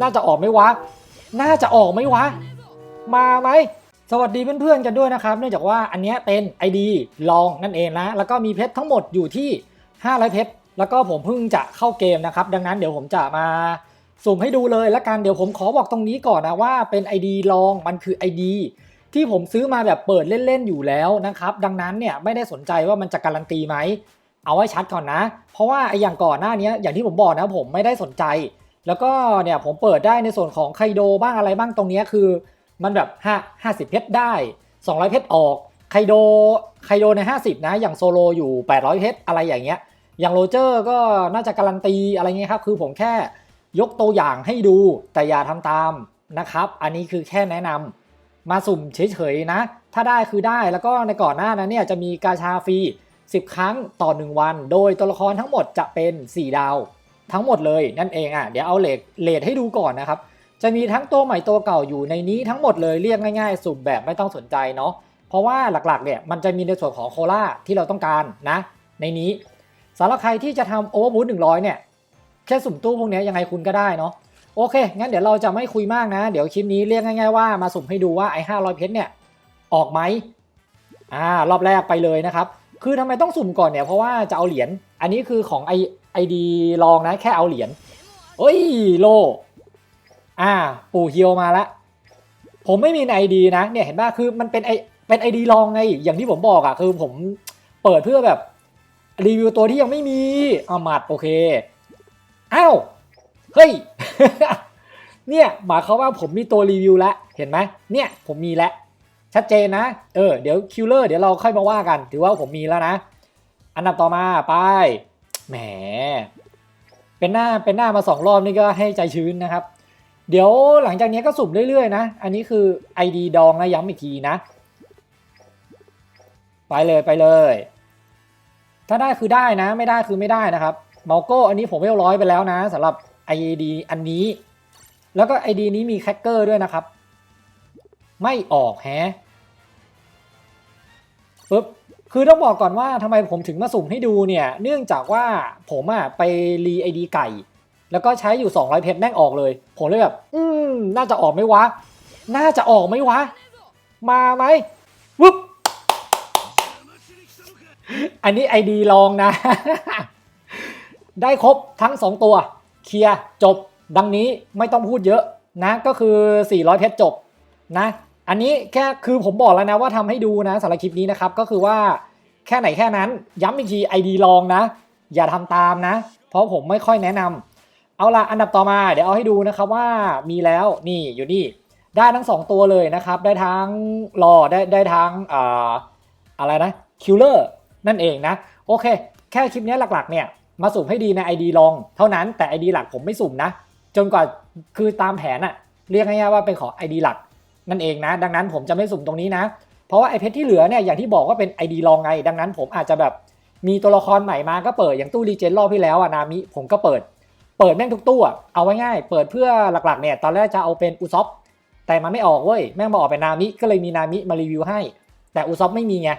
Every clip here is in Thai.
น่าจะออกไหมวะ น่าจะออกไหมวะ มาไหมสวัสดีเพื่อนๆกันด้วยนะครับ เนื่องจากว่าอันนี้เป็น ID ลองนั่นเองนะ แล้วก็มีเพชรทั้งหมดอยู่ที่500เพชรแล้วก็ผมเพิ่งจะเข้าเกมนะครับ ดังนั้นเดี๋ยวผมจะมาสุ่มให้ดูเลยละกันเดี๋ยวผมขอบอกตรงนี้ก่อนนะว่าเป็น ID ลองมันคือ ID ที่ผมซื้อมาแบบเปิดเล่นๆอยู่แล้วนะครับ ดังนั้นเนี่ยไม่ได้สนใจว่ามันจะการันตีไหมเอาไว้ชัดก่อนนะ เพราะว่าไอ้อย่างก่อนหน้านี้อย่างที่ผมบอกนะผมไม่ได้สนใจ แล้วก็เนี่ยผมเปิดได้ในส่วนของไคโดบ้างอะไรบ้างตรงนี้คือ มันแบบ5 50เพชรได้ 200 เพชรออกไคโดไคโดใน 50 นะ อย่างโซโลอยู่ 800 เพชรอะไรอย่างเงี้ย อย่างโรเจอร์ก็น่าจะการันตีอะไรเงี้ยครับ คือผมแค่ยกตัวอย่างให้ดูแต่อย่าทำตามนะครับ อันนี้คือแค่แนะนำมาสุ่มเฉยๆนะ ถ้าได้คือได้แล้วก็ในก่อนหน้านั้นเนี่ยจะมีกาชาฟรี 10 ครั้งต่อ 1 วัน โดยตัวละครทั้งหมดจะเป็น 4 ดาว ทั้งหมดเลยนั่นเองอะเดี๋ยวเอาเลทเลทให้ดูก่อนนะครับ จะมีทั้งตัวใหม่ตัวเก่าอยู่ในนี้ทั้งหมดเลยเรียกง่ายๆ สุ่มแบบไม่ต้องสนใจเนาะเพราะว่าหลักๆเนี่ยมันจะมีในส่วนของโคล่าที่เราต้องการนะ ในนี้สำหรับใครที่จะทำโอเวอร์บูทหนึ่งร้อยเนี่ยแค่สุ่มตู้พวกนี้ยังไงคุณก็ได้เนาะโอเค งั้นเดี๋ยวเราจะไม่คุยมากนะ เดี๋ยวคลิปนี้เรียกง่าย ๆว่ามาสุ่มให้ดูว่าไอ้ห้าร้อยเพชรเนี่ยออกไหมอ่ารอบแรกไปเลยนะครับ คือทำไมต้องสุ่มก่อนเนี่ยเพราะว่าจะเอาเหรียญอันนี้คือของไอ ไอดีลองนะแค่เอาเหรียญเอ้ยโล อ่า ปู่เฮียวมาละ ผมไม่มีในไอดีนะ เนี่ยเห็นป่ะคือมันเป็นไอเป็นไอดีลองไง อย่างที่ผมบอกอะคือผมเปิดเพื่อแบบรีวิวตัวที่ยังไม่มีเอามัดโอเค อ้าว เฮ้ย เนี่ยหมายควาว่าผมมีตัวรีวิวแล้ว เห็นไหมเนี่ยผมมีแล้ว ชัดเจนนะ เออ เดี๋ยวคิลเลอร์เดี๋ยวเราค่อยมาว่ากัน ถือว่าผมมีแล้วนะ อันดับต่อมาไป แหม เป็นหน้าเป็นหน้ามาสองรอบนี่ก็ให้ใจชื้นนะครับ เดี๋ยวหลังจากนี้ก็สุ่มเรื่อยๆนะ อันนี้คือ ID ดองนะย้ำอีกทีนะ ไปเลยไปเลย ถ้าได้คือได้นะ ไม่ได้คือไม่ได้นะครับเมาโก้อันนี้ผมเวลร้อยไปแล้วนะสำหรับ ID อันนี้ แล้วก็ ID นี้มีแคคเกอร์ด้วยนะครับ ไม่ออกแฮะปึ๊บ คือต้องบอกก่อนว่าทำไมผมถึงมาสุ่มให้ดูเนี่ย เนื่องจากว่าผมอะไปรีไอดีไก่ แล้วก็ใช้อยู่ 200 เพชรแม่งออกเลย ผมเลยแบบ อืม น่าจะออกไหมวะ น่าจะออกไหมวะ มาไหมวึบอันนี้ไอดีลองนะ ได้ครบทั้ง 2 ตัว เคลียร์จบ ดังนี้ไม่ต้องพูดเยอะนะ ก็คือ 400 เพชรจบนะ อันนี้แค่คือผมบอกแล้วนะว่าทำให้ดูนะสำหรับคลิปนี้นะครับก็คือว่าแค่ไหนแค่นั้น ย้ำอีกทีไอดีลองนะ อย่าทำตามนะ เพราะผมไม่ค่อยแนะนำเอาละอันดับต่อมาเดี๋ยวเอาให้ดูนะครับว่ามีแล้วนี่อยู่นี่ได้ทั้ง 2 ตัวเลยนะครับ ได้ทั้งรอได้ได้ทั้งอ่าอะไรนะคิลเลอร์นั่นเองนะ โอเค แค่คลิปนี้หลักๆเนี่ยมาสุ่มให้ดีใน ID ลอง เท่านั้นแต่ ID หลักผมไม่สุ่มนะ จนกว่าคือตามแผนอะเรียกง่ายๆว่าเป็นของ ID หลัก นั่นเองนะ ดังนั้นผมจะไม่สุ่มตรงนี้นะ เพราะว่าไอเพชรที่เหลือเนี่ยอย่างที่บอกว่าเป็น ID ลองไง ดังนั้นผมอาจจะแบบมีตัวละครใหม่มาก็เปิดอย่างตู้รีเจนรอบที่แล้วอะนามิผมก็เปิด เปิดแม่งทุกตู้อะเอาไว้ง่าย เปิดเพื่อหลักๆเนี่ยตอนแรกจะเอาเป็นอุซอฟแต่มันไม่ออกเว้ยแม่งมาออกเป็นนามิก็เลยมีนามิมารีวิวให้ แต่อุซอฟไม่มีไง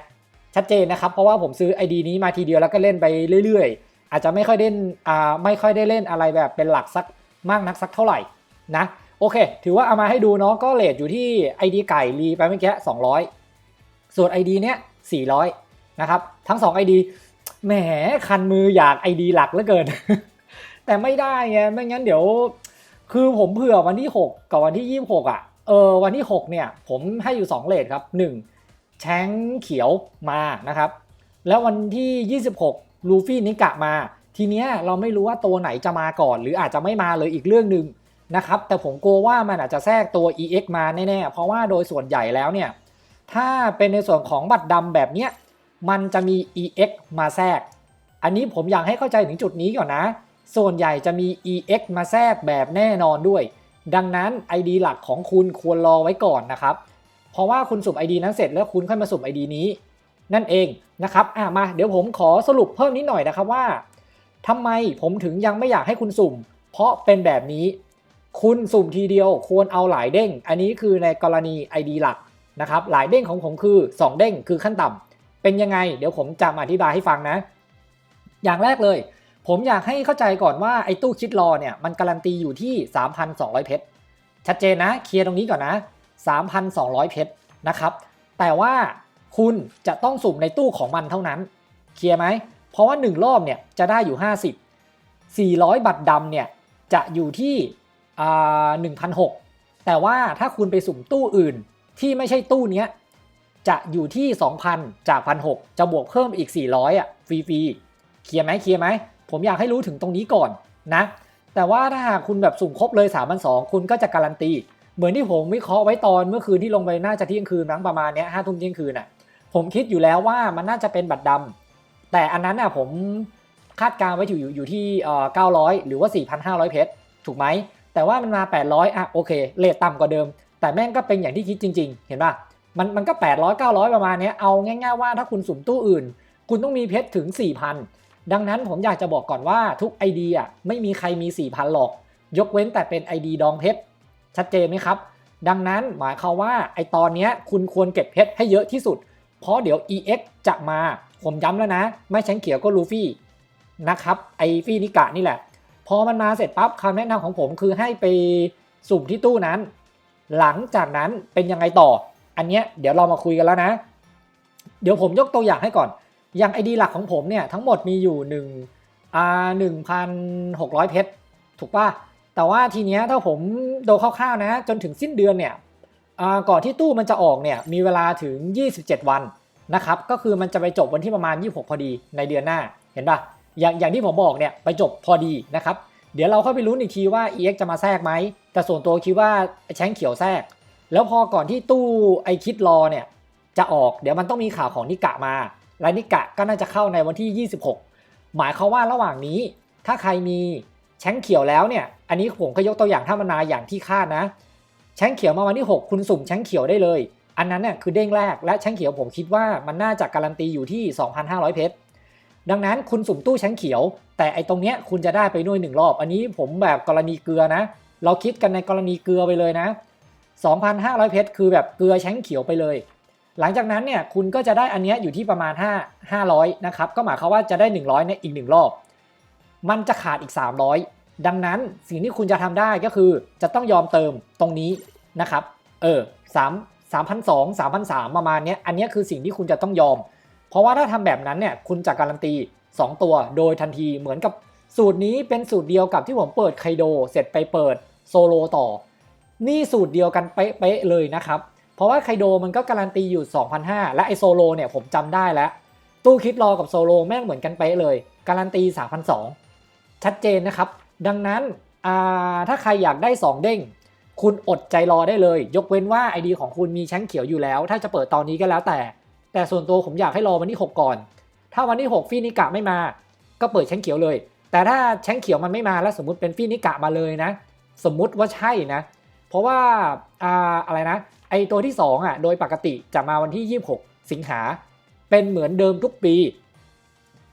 ชัดเจนนะครับเพราะว่าผมซื้อ ID นี้มาทีเดียวแล้วก็เล่นไปเรื่อย ๆ อาจจะไม่ค่อยเล่นอ่าไม่ค่อยได้เล่นอะไรแบบเป็นหลักสักมากนักสักเท่าไหร่นะ โอเค ถือว่าเอามาให้ดูเนาะก็เลทอยู่ที่ ID ไก่รีไปเมื่อกี้200 ส่วน ID เนี้ย400 นะครับ ทั้ง 2 ID แหมคันมืออยาก ID หลักเหลือเกิน แต่ไม่ได้ไงไม่งั้นเดี๋ยว คือผมเผื่อวันที่ 6 กับวันที่ 26 อะเออวันที่ 6 เนี่ย ผมให้อยู่ 2 เลทครับ 1 แชงเขียวมานะครับ แล้ววันที่ 26 ลูฟี่นิกะมา ทีเนี้ยเราไม่รู้ว่าตัวไหนจะมาก่อน หรืออาจจะไม่มาเลยอีกเรื่องหนึ่ง นะครับแต่ผมกลัวว่ามันอาจจะแทรกตัว EX มาแน่ๆเพราะว่าโดยส่วนใหญ่แล้วเนี่ยถ้าเป็นในส่วนของบัตรดำแบบเนี้ยมันจะมี EX มาแทรก อันนี้ผมอยากให้เข้าใจถึงจุดนี้ก่อนนะ ส่วนใหญ่จะมี EX มาแทรกแบบแน่นอนด้วย ดังนั้น ID หลักของคุณควรรอไว้ก่อนนะครับ เพราะว่าคุณสุ่ม ID นั้นเสร็จแล้วคุณค่อยมาสุ่ม ID นี้ นั่นเองนะครับอะมาเดี๋ยวผมขอสรุปเพิ่มนิดหน่อยนะครับว่าทำไมผมถึงยังไม่อยากให้คุณสุ่ม เพราะเป็นแบบนี้ คุณสุ่มทีเดียวควรเอาหลายเด้ง อันนี้คือในกรณี ID หลักนะครับหลายเด้งของผมคือ 2 เด้งคือขั้นต่ำเป็นยังไง เดี๋ยวผมจะมาอธิบายให้ฟังนะ อย่างแรกเลยผผมอยากให้เข้าใจก่อนว่าไอ้ตู้คิดรอเนี่ยมันการันตีอยู่ที่ 3,200 เพชรชัดเจนนะเคลียร์ตรงนี้ก่อนนะ 3,200 เพชรนะครับแต่ว่าคุณจะต้องสุ่มในตู้ของมันเท่านั้นเคลียร์ไหมเพราะว่า 1 รอบเนี่ยจะได้อยู่ 50 400 บัตรดำเนี่ยจะอยู่ที่ อ่า1,600แต่ว่าถ้าคุณไปสุ่มตู้อื่นที่ไม่ใช่ตู้เนี้ยจะอยู่ที่ 2,000 จาก1,600จะบวกเพิ่มอีก 400อะฟรีๆเคลียร์ไหมเคลียร์ไหม ผมอยากให้รู้ถึงตรงนี้ก่อนนะ แต่ว่าถ้าหากคุณแบบสุ่มครบเลย3 2 0 0คุณก็จะการันตี เหมือนที่ผมวิเคราะห์ไว้ตอนเมื่อคืนที่ลงไปน่าจะเที่ยงคืนมั้งประมาณเนี้ยห้าทุ่มเที่ยงคืนอะผมคิดอยู่แล้วว่ามันน่าจะเป็นบัตรดำแต่อันนั้นน่ะผมคาดการณ์ไว้อยู่อยู่อยู่ที่เอ่อ900หรือว่า 4,500 เพชรถูกไหม แต่ว่ามันมา 800อะโอเคเลทต่ำกว่าเดิม แต่แม่งก็เป็นอย่างที่คิดจริง ๆ เห็นป่ะมันมันก็ 800 900 ประมาณนี้เอาง่ายๆว่าถ้าคุณสุ่มตู้อื่น คุณต้องมีเพชรถึง 4,000 ดังนั้นผมอยากจะบอกก่อนว่าทุก ID อะไม่มีใครมี 4,000 หรอก ยกเว้นแต่เป็น ID ดองเพชรชัดเจนไหมครับ ดังนั้นหมายความว่าไอตอนนี้คุณควรเก็บเพชรให้เยอะที่สุด เพราะเดี๋ยว EX จะมา ผมย้ำแล้วนะ ไม่แชงเขียวก็ลูฟี่นะครับไอฟี่นิกะนี่แหละ พอมันมาเสร็จปั๊บคำแนะนำของผมคือให้ไปสุ่มที่ตู้นั้น หลังจากนั้นเป็นยังไงต่อ อันเนี้ยเดี๋ยวเรามาคุยกันแล้วนะ เดี๋ยวผมยกตัวอย่างให้ก่อนอย่างไอดีหลักของผมเนี่ยทั้งหมดมีอยู่1อ่า1,600 เพชรถูกป่ะ แต่ว่าทีเนี้ยถ้าผมโดคร่าวๆนะ จนถึงสิ้นเดือนเนี่ยอ่าก่อนที่ตู้มันจะออกเนี่ยมีเวลาถึง 27 วันนะครับ ก็คือมันจะไปจบวันที่ประมาณ 26 พอดีในเดือนหน้าเห็นป่ะ อย่างอย่างที่ผมบอกเนี่ยไปจบพอดีนะครับ เดี๋ยวเราเข้าไปลุ้นอีกทีว่า EX จะมาแทรกไหม แต่ส่วนตัวคิดว่าแชงเขียวแทรก แล้วพอก่อนที่ตู้ไอคิดรอเนี่ยจะออกเดี๋ยวมันต้องมีข่าวของนิกะมา และนิกะก็น่าจะเข้าในวันที่ 26 หมายความว่าระหว่างนี้ถ้าใครมีแชงเขียวแล้วเนี่ย อันนี้ผมก็ยกตัวอย่างถ้ามันาอย่างที่คาดนะ แชงเขียวมาวันที่ 6 คุณสุ่มแชงเขียวได้เลย อันนั้นเนี่ยคือเด้งแรกและแชงเขียวผมคิดว่ามันน่าจะการันตีอยู่ที่ 2,500 เพชร ดังนั้นคุณสุ่มตู้แชงเขียว แต่ไอตรงเนี้ยคุณจะได้ไปด้วยหนึ่งรอบ อันนี้ผมแบบกรณีเกลือนะ เราคิดกันในกรณีเกลือไปเลยนะ 2,500 เพชรคือแบบเกลือแชงเขียวไปเลย หลังจากนั้นเนี่ยคุณก็จะได้อันเนี้ยอยู่ที่ประมาณ 5 500นะครับก็หมายความว่าจะได้ 100ในอีกหนึ่งรอบ มันจะขาดอีก 300 ดังนั้นสิ่งที่คุณจะทำได้ก็คือจะต้องยอมเติมตรงนี้นะครับ เออ3 3,200 3,300ประมาณเนี้ยอันเนี้ยคือสิ่งที่คุณจะต้องยอม เพราะว่าถ้าทำแบบนั้นเนี่ยคุณจะการันตี 2 ตัวโดยทันทีเหมือนกับสูตรนี้เป็นสูตรเดียวกับที่ผมเปิดไคโด เสร็จไปเปิดโซโลต่อ นี่สูตรเดียวกันเป๊ะเลยนะครับ เพราะว่าไคโดมันก็การันตีอยู่ 2,500 และไอโซโลเนี่ยผมจำได้แล้ว ตู้คิดรอกับโซโลแม่งเหมือนกันเป๊ะเลย การันตี 3,200 ชัดเจนนะครับ ดังนั้นอ่าถ้าใครอยากได้ 2 เด้ง คุณอดใจรอได้เลย ยกเว้นว่า ID ของคุณมีแชงเขียวอยู่แล้ว ถ้าจะเปิดตอนนี้ก็แล้วแต่ แต่ส่วนตัวผมอยากให้รอวันที่ 6 ก่อน ถ้าวันที่ 6 ฟีนิกะไม่มา ก็เปิดแชงเขียวเลย แต่ถ้าแชงเขียวมันไม่มาแล้วสมมติเป็นฟีนิกะมาเลยนะ สมมุติว่าใช่นะ เพราะว่าอ่าอะไรนะ ไอตัวที่ 2อะโดยปกติจะมาวันที่ 26 สิงหา เป็นเหมือนเดิมทุกปี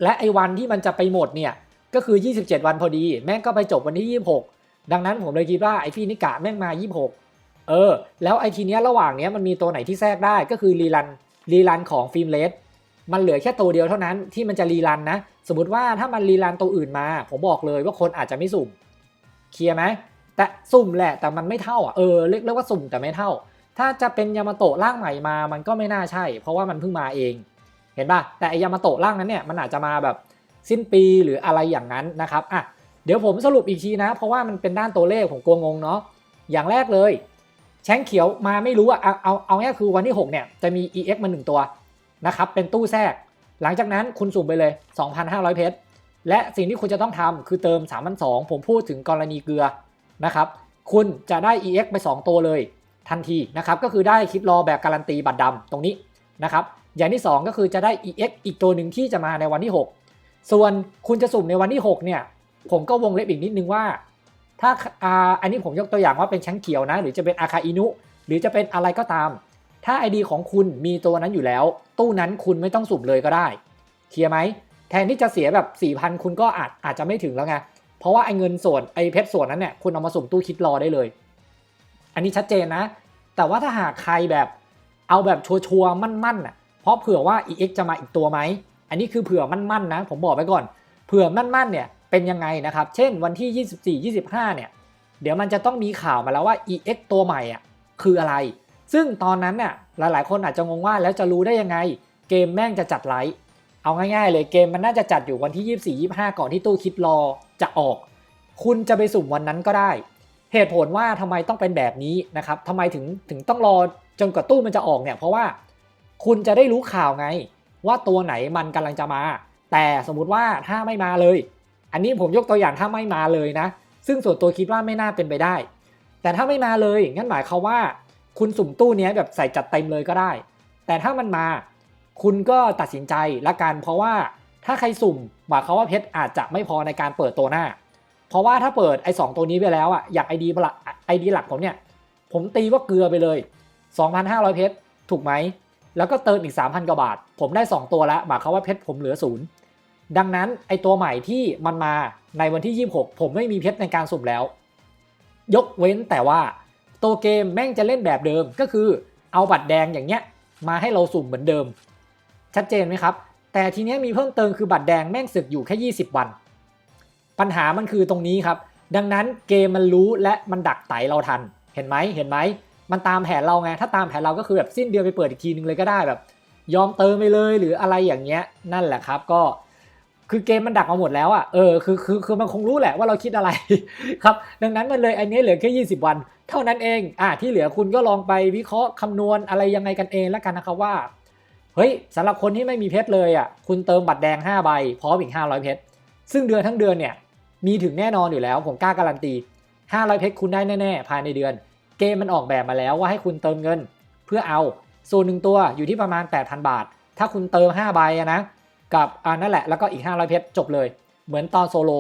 และไอวันที่มันจะไปหมดเนี่ย ก็คือ 27 วันพอดี แม่งก็ไปจบวันที่ 26 ดังนั้นผมเลยคิดว่าไอฟีนิกะแม่งมา 26 เออ แล้วไอทีเนี้ยระหว่างเนี้ยมันมีตัวไหนที่แทรกได้ก็คือรีรัน รีรันของฟิล์มเลสมันเหลือแค่ตัวเดียวเท่านั้นที่มันจะรีรันนะ สมมติว่าถ้ามันรีรันตัวอื่นมา ผมบอกเลยว่าคนอาจจะไม่สุ่ม เคลียร์ไหมแต่สุ่มแหละแต่มันไม่เท่าอะเออเรียกเรียกว่าสุ่มแต่ไม่เท่า ถ้าจะเป็นยามาโตะร่างใหม่มา มันก็ไม่น่าใช่ เพราะว่ามันเพิ่งมาเอง เห็นป่ะแต่ยามาโตะร่างนั้นเนี่ยมันอาจจะมาแบบสิ้นปีหรืออะไรอย่างนั้นนะครับอะเดี๋ยวผมสรุปอีกทีนะ เพราะว่ามันเป็นด้านตัวเลขผมกลัวงงเนาะอย่างแรกเลย แชงเขียวมาไม่รู้อะเอาเอาเอาง่ายคือวันที่ 6 เนี่ย จะมี EX มา 1 ตัวนะครับ เป็นตู้แทรก หลังจากนั้นคุณสุ่มไปเลย 2,500 เพชร และสิ่งที่คุณจะต้องทำคือเติม 3,200ผมพูดถึงกรณีเกลือนะครับ คุณจะได้ EX ไป 2 ตัวเลยทันทีนะครับ ก็คือได้คลิปรอแบบการันตีบัตรดำตรงนี้นะครับ อย่างที่ 2 ก็คือจะได้ EX อีกตัวหนึ่งที่จะมาในวันที่ 6 ส่วนคุณจะสุ่มในวันที่ 6 เนี่ย ผมก็วงเล็บอีกนิดนึงว่า ถ้าอ่าอันนี้ผมยกตัวอย่างว่าเป็นแชงเขียวนะ หรือจะเป็นอาคาอินุ หรือจะเป็นอะไรก็ตาม ถ้า ID ของคุณมีตัวนั้นอยู่แล้ว ตู้นั้นคุณไม่ต้องสุ่มเลยก็ได้ เคลียร์ไหม แทนที่จะเสียแบบ 4,000 คุณก็อาจอาจจะไม่ถึงแล้วไง เพราะว่าไอ้เงินส่วนไอ้เพชรส่วนนั้นเนี่ยคุณเอามาสุ่มตู้คิดรอได้เลย อันนี้ชัดเจนนะ แต่ว่าถ้าหากใครแบบเอาแบบชัวร์ๆมั่นๆน่ะ เพราะเผื่อว่า EX จะมาอีกตัวไหม อันนี้คือเผื่อมั่นๆนะ ผมบอกไว้ก่อน เผื่อมั่นๆเนี่ย เป็นยังไงนะครับ เช่นวันที่ 24 25 เนี่ย เดี๋ยวมันจะต้องมีข่าวมาแล้วว่า EX ตัวใหม่อะคืออะไร ซึ่งตอนนั้นน่ะหลายๆ คนอาจจะงงว่าแล้วจะรู้ได้ยังไง เกมแม่งจะจัดไลฟ์เอาง่ายๆ เลยเกมมันน่าจะจัดอยู่วันที่ 24 25 ก่อนที่ตู้คิดรอจะออก คุณจะไปสุ่มวันนั้นก็ได้ เหตุผลว่าทำไมต้องเป็นแบบนี้นะครับทำไมถึงถึงต้องรอจนกว่าตู้มันจะออกเนี่ยเพราะว่าคุณจะได้รู้ข่าวไง ว่าตัวไหนมันกำลังจะมา แต่สมมุติว่าถ้าไม่มาเลย อันนี้ผมยกตัวอย่างถ้าไม่มาเลยนะ ซึ่งส่วนตัวคิดว่าไม่น่าเป็นไปได้ แต่ถ้าไม่มาเลยงั้นหมายความว่า คุณสุ่มตู้นี้แบบใส่จัดเต็มเลยก็ได้ แต่ถ้ามันมา คุณก็ตัดสินใจละกัน เพราะว่าถ้าใครสุ่มหมายความว่าเพชรอาจจะไม่พอในการเปิดตัวหน้า เพราะว่าถ้าเปิดไอ้สตัวนี้ไปแล้วอะอยากไอดีหลักไอดีหลักผมเนี่ยผมตีว่าเกลือไปเลย 2,500 เพชรถูกไหมแล้วก็เติมอีก 3,000 กว่าบาท ผมได้ 2 ตัวแล้ว หมายความว่าเพชรผมเหลือศูนย์ ดังนั้นไอตัวใหม่ที่มันมาในวันที่ 26 ผมไม่มีเพชรในการสุ่มแล้ว ยกเว้นแต่ว่า ตัวเกมแม่งจะเล่นแบบเดิมก็คือเอาบัตรแดงอย่างเงี้ยมาให้เราสุ่มเหมือนเดิม ชัดเจนไหมครับ แต่ทีเนี้ยมีเพิ่มเติมคือบัตรแดงแม่งสึกอยู่แค่ 20 วัน ปัญหามันคือตรงนี้ครับ ดังนั้นเกมมันรู้และมันดักไตเราทัน เห็นไหมเห็นไหมมันตามแผนเราไง ถ้าตามแผนเราก็คือแบบสิ้นเดือนไปเปิดอีกทีนึงเลยก็ได้แบบ ยอมเติมไปเลยหรืออะไรอย่างเงี้ย นั่นแหละครับก็ คือเกมมันดักมาหมดแล้วอะเออคือคือคือมันคงรู้แหละว่าเราคิดอะไรครับ ดังนั้นมันเลยอันนี้เหลือแค่ 20 วัน เท่านั้นเองอะที่เหลือคุณก็ลองไปวิเคราะห์คำนวณอะไรยังไงกันเองแล้วกันนะครับว่าเฮ้ยสำหรับคนที่ไม่มีเพชรเลยอะคุณเติมบัตรแดง 5 ใบพร้อมอีก 500 เพชรซึ่งเดือนทั้งเดือนเนี่ยมีถึงแน่นอนอยู่แล้วผมกล้าการันตี 500 เพชรคุณได้แน่ๆภายในเดือน เกมมันออกแบบมาแล้วว่าให้คุณเติมเงิน เพื่อเอาส่วนหนึ่งตัวอยู่ที่ประมาณ 8,000 บาท ถ้าคุณเติม 5 ใบนะ กับอ่านั่นแหละแล้วก็อีก 500 เพชรจบเลย เหมือนตอนโซโล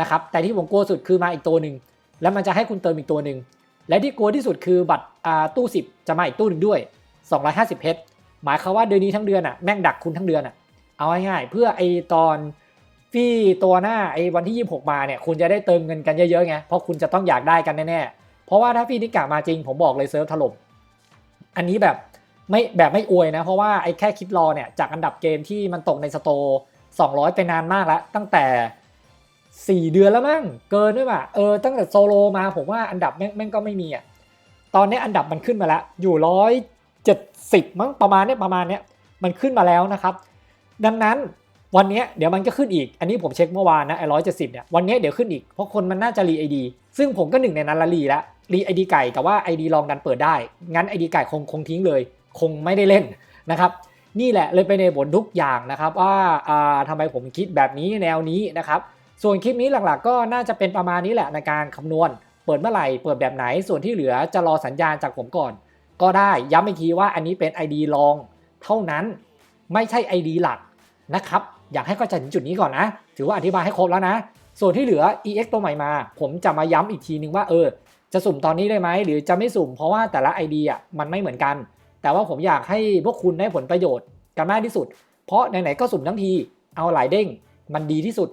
นะครับแต่ที่ผมกลัวสุดคือมาอีกตัวหนึ่งแล้วมันจะให้คุณเติมอีกตัวหนึ่งและที่กลัวที่สุดคือบัตรอ่าตู้ 10 จะมาอีกตู้หนึ่งด้วย 250 เพชรหมายความว่าเดือนนี้ทั้งเดือนอะแม่งดักคุณทั้งเดือนอะเอาง่ายๆเพื่อไอตอนฟี่ตัวหน้าไอวันที่ 26 มาเนี่ยคุณจะได้เติมเงินกันเยอะๆไงเพราะคุณจะต้องอยากได้กันแน่ๆเพราะว่าถ้าฟี่นิกามาจริงผมบอกเลยเซิร์ฟถล่มอันนี้แบบ ไม่แบบไม่อวยนะ เพราะว่าไอ้แค่คิดรอเนี่ย จากอันดับเกมที่มันตกในสโตร์200 ไปนานมากแล้ว ตั้งแต่ 4 เดือนแล้วมั้งเกินด้วยป่ะเออตั้งแต่โซโลมาผมว่าอันดับแม่งแม่งก็ไม่มีอะตอนนี้อันดับมันขึ้นมาแล้ว อยู่ร้อยเจ็ดสิบมั้งประมาณเนี้ยประมาณเนี้ยมันขึ้นมาแล้วนะครับ ดังนั้นวันนี้เดี๋ยวมันก็ขึ้นอีก อันนี้ผมเช็คเมื่อวานนะไอ้ร้อยเจ็ดสิบเนี่ยวันนี้เดี๋ยวขึ้นอีกเพราะคนมันน่าจะรีไอดีซึ่งผมก็หนึ่งในนั้นละรีแล้วรีไอดีไก่แต่ว่าไอดีลองดันเปิดได้ งั้นไอดีไก่คงคงทิ้งเลย คงไม่ได้เล่นนะครับ นี่แหละเลยเป็นในบททุกอย่างนะครับว่าอ่าทำไมผมคิดแบบนี้แนวนี้นะครับ ส่วนคลิปนี้หลักๆ ก็น่าจะเป็นประมาณนี้แหละในการคำนวณ เปิดเมื่อไหร่เปิดแบบไหน ส่วนที่เหลือจะรอสัญญาณจากผมก่อน ก็ได้ย้ำอีกทีว่าอันนี้เป็น ID ลอง เท่านั้นไม่ใช่ ID หลักนะครับอยากให้เข้าใจถึงจุดนี้ก่อนนะ ถือว่าอธิบายให้ครบแล้วนะ ส่วนที่เหลือ EX ตัวใหม่มา ผมจะมาย้ำอีกทีนึงว่าเออ จะสุ่มตอนนี้ได้ไหม หรือจะไม่สุ่มเพราะว่าแต่ละ ID อะมันไม่เหมือนกัน แต่ว่าผมอยากให้พวกคุณได้ผลประโยชน์กันมากที่สุด เพราะไหนๆก็สุ่มทั้งที เอาหลายเด้ง มันดีที่สุด